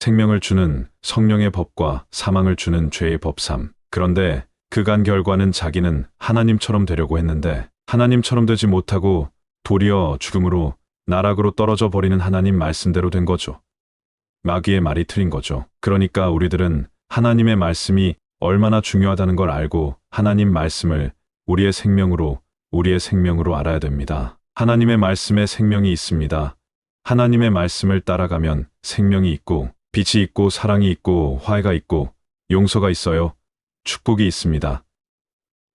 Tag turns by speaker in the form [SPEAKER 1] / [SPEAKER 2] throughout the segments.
[SPEAKER 1] 생명을 주는 성령의 법과 사망을 주는 죄의 법삼. 그런데 그간 결과는 자기는 하나님처럼 되려고 했는데 하나님처럼 되지 못하고 도리어 죽음으로 나락으로 떨어져 버리는 하나님 말씀대로 된 거죠. 마귀의 말이 틀린 거죠. 그러니까 우리들은 하나님의 말씀이 얼마나 중요하다는 걸 알고 하나님 말씀을 우리의 생명으로, 우리의 생명으로 알아야 됩니다. 하나님의 말씀에 생명이 있습니다. 하나님의 말씀을 따라가면 생명이 있고, 빛이 있고, 사랑이 있고, 화해가 있고, 용서가 있어요. 축복이 있습니다.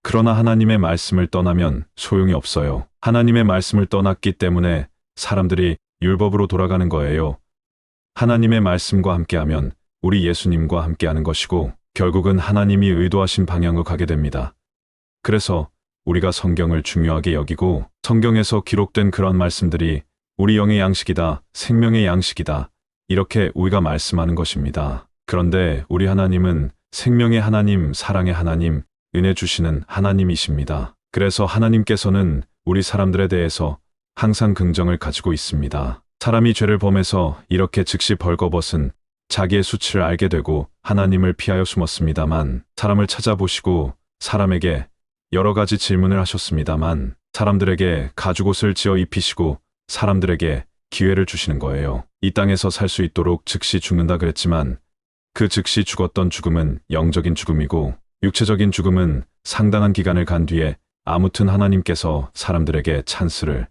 [SPEAKER 1] 그러나 하나님의 말씀을 떠나면 소용이 없어요. 하나님의 말씀을 떠났기 때문에 사람들이 율법으로 돌아가는 거예요. 하나님의 말씀과 함께하면 우리 예수님과 함께하는 것이고 결국은 하나님이 의도하신 방향으로 가게 됩니다. 그래서 우리가 성경을 중요하게 여기고 성경에서 기록된 그런 말씀들이 우리 영의 양식이다, 생명의 양식이다, 이렇게 우리가 말씀하는 것입니다. 그런데 우리 하나님은 생명의 하나님, 사랑의 하나님, 은혜 주시는 하나님이십니다. 그래서 하나님께서는 우리 사람들에 대해서 항상 긍정을 가지고 있습니다. 사람이 죄를 범해서 이렇게 즉시 벌거벗은 자기의 수치를 알게 되고 하나님을 피하여 숨었습니다만 사람을 찾아보시고 사람에게 여러 가지 질문을 하셨습니다만 사람들에게 가죽옷을 지어 입히시고 사람들에게 기회를 주시는 거예요. 이 땅에서 살 수 있도록 즉시 죽는다 그랬지만 그 즉시 죽었던 죽음은 영적인 죽음이고 육체적인 죽음은 상당한 기간을 간 뒤에 아무튼 하나님께서 사람들에게 찬스를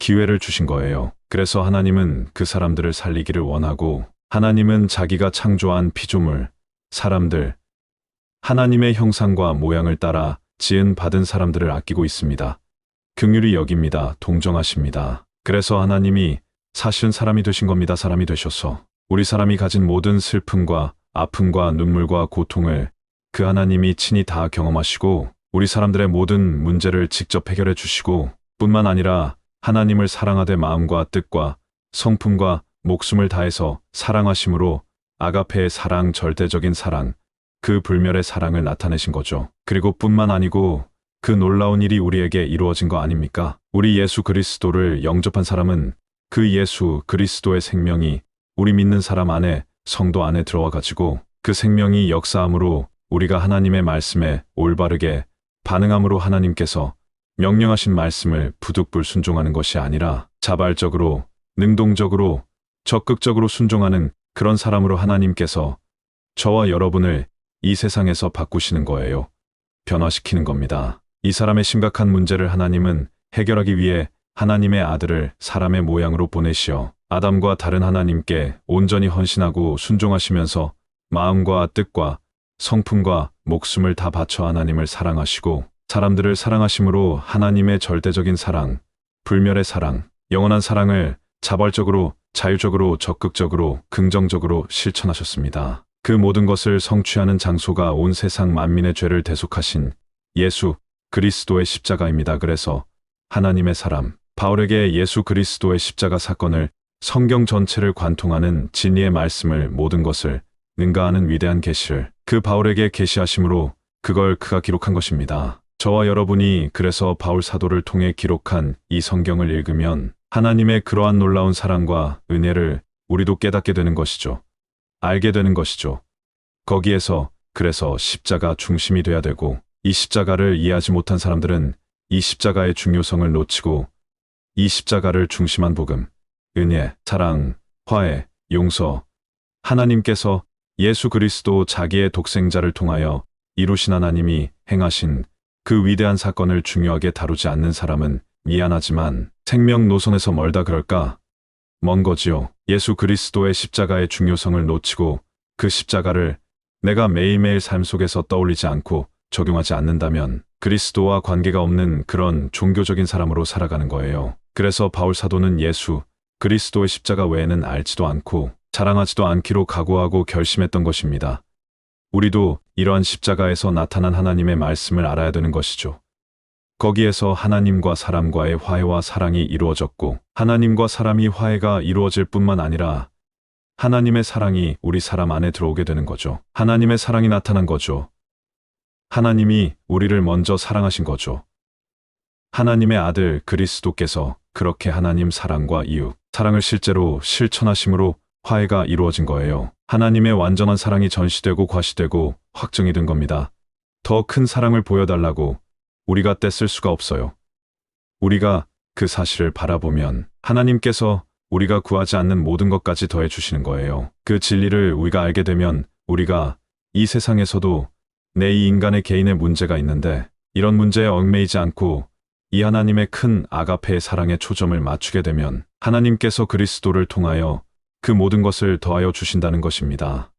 [SPEAKER 1] 기회를 주신 거예요. 그래서 하나님은 그 사람들을 살리기를 원하고 하나님은 자기가 창조한 피조물, 사람들, 하나님의 형상과 모양을 따라 지은 받은 사람들을 아끼고 있습니다. 긍휼히 여깁니다. 동정하십니다. 그래서 하나님이 사실은 사람이 되신 겁니다. 사람이 되셔서 우리 사람이 가진 모든 슬픔과 아픔과 눈물과 고통을 그 하나님이 친히 다 경험하시고 우리 사람들의 모든 문제를 직접 해결해 주시고 뿐만 아니라 하나님을 사랑하되 마음과 뜻과 성품과 목숨을 다해서 사랑하심으로 아가페의 사랑, 절대적인 사랑, 그 불멸의 사랑을 나타내신 거죠. 그리고 뿐만 아니고 그 놀라운 일이 우리에게 이루어진 거 아닙니까? 우리 예수 그리스도를 영접한 사람은 그 예수 그리스도의 생명이 우리 믿는 사람 안에 성도 안에 들어와 가지고 그 생명이 역사함으로 우리가 하나님의 말씀에 올바르게 반응함으로 하나님께서 명령하신 말씀을 부득불 순종하는 것이 아니라 자발적으로, 능동적으로, 적극적으로 순종하는 그런 사람으로 하나님께서 저와 여러분을 이 세상에서 바꾸시는 거예요. 변화시키는 겁니다. 이 사람의 심각한 문제를 하나님은 해결하기 위해 하나님의 아들을 사람의 모양으로 보내시어 아담과 다른 하나님께 온전히 헌신하고 순종하시면서 마음과 뜻과 성품과 목숨을 다 바쳐 하나님을 사랑하시고 사람들을 사랑하심으로 하나님의 절대적인 사랑, 불멸의 사랑, 영원한 사랑을 자발적으로, 자율적으로, 적극적으로, 긍정적으로 실천하셨습니다. 그 모든 것을 성취하는 장소가 온 세상 만민의 죄를 대속하신 예수 그리스도의 십자가입니다. 그래서 하나님의 사람, 바울에게 예수 그리스도의 십자가 사건을 성경 전체를 관통하는 진리의 말씀을 모든 것을 능가하는 위대한 계시를 그 바울에게 계시하심으로 그걸 그가 기록한 것입니다. 저와 여러분이 그래서 바울 사도를 통해 기록한 이 성경을 읽으면 하나님의 그러한 놀라운 사랑과 은혜를 우리도 깨닫게 되는 것이죠. 알게 되는 것이죠. 거기에서 그래서 십자가 중심이 돼야 되고 이 십자가를 이해하지 못한 사람들은 이 십자가의 중요성을 놓치고 이 십자가를 중심한 복음, 은혜, 사랑, 화해, 용서, 하나님께서 예수 그리스도 자기의 독생자를 통하여 이루신 하나님이 행하신 그 위대한 사건을 중요하게 다루지 않는 사람은 미안하지만 생명 노선에서 멀다 그럴까? 먼 거지요. 예수 그리스도의 십자가의 중요성을 놓치고 그 십자가를 내가 매일매일 삶 속에서 떠올리지 않고 적용하지 않는다면 그리스도와 관계가 없는 그런 종교적인 사람으로 살아가는 거예요. 그래서 바울 사도는 예수, 그리스도의 십자가 외에는 알지도 않고 자랑하지도 않기로 각오하고 결심했던 것입니다. 우리도 이러한 십자가에서 나타난 하나님의 말씀을 알아야 되는 것이죠. 거기에서 하나님과 사람과의 화해와 사랑이 이루어졌고 하나님과 사람이 화해가 이루어질 뿐만 아니라 하나님의 사랑이 우리 사람 안에 들어오게 되는 거죠. 하나님의 사랑이 나타난 거죠. 하나님이 우리를 먼저 사랑하신 거죠. 하나님의 아들 그리스도께서 그렇게 하나님 사랑과 이웃, 사랑을 실제로 실천하심으로 화해가 이루어진 거예요. 하나님의 완전한 사랑이 전시되고 과시되고 확증이 된 겁니다. 더 큰 사랑을 보여달라고 우리가 떼쓸 수가 없어요. 우리가 그 사실을 바라보면 하나님께서 우리가 구하지 않는 모든 것까지 더해 주시는 거예요. 그 진리를 우리가 알게 되면 우리가 이 세상에서도 내 이 인간의 개인의 문제가 있는데 이런 문제에 얽매이지 않고 이 하나님의 큰 아가페의 사랑에 초점을 맞추게 되면 하나님께서 그리스도를 통하여 그 모든 것을 더하여 주신다는 것입니다.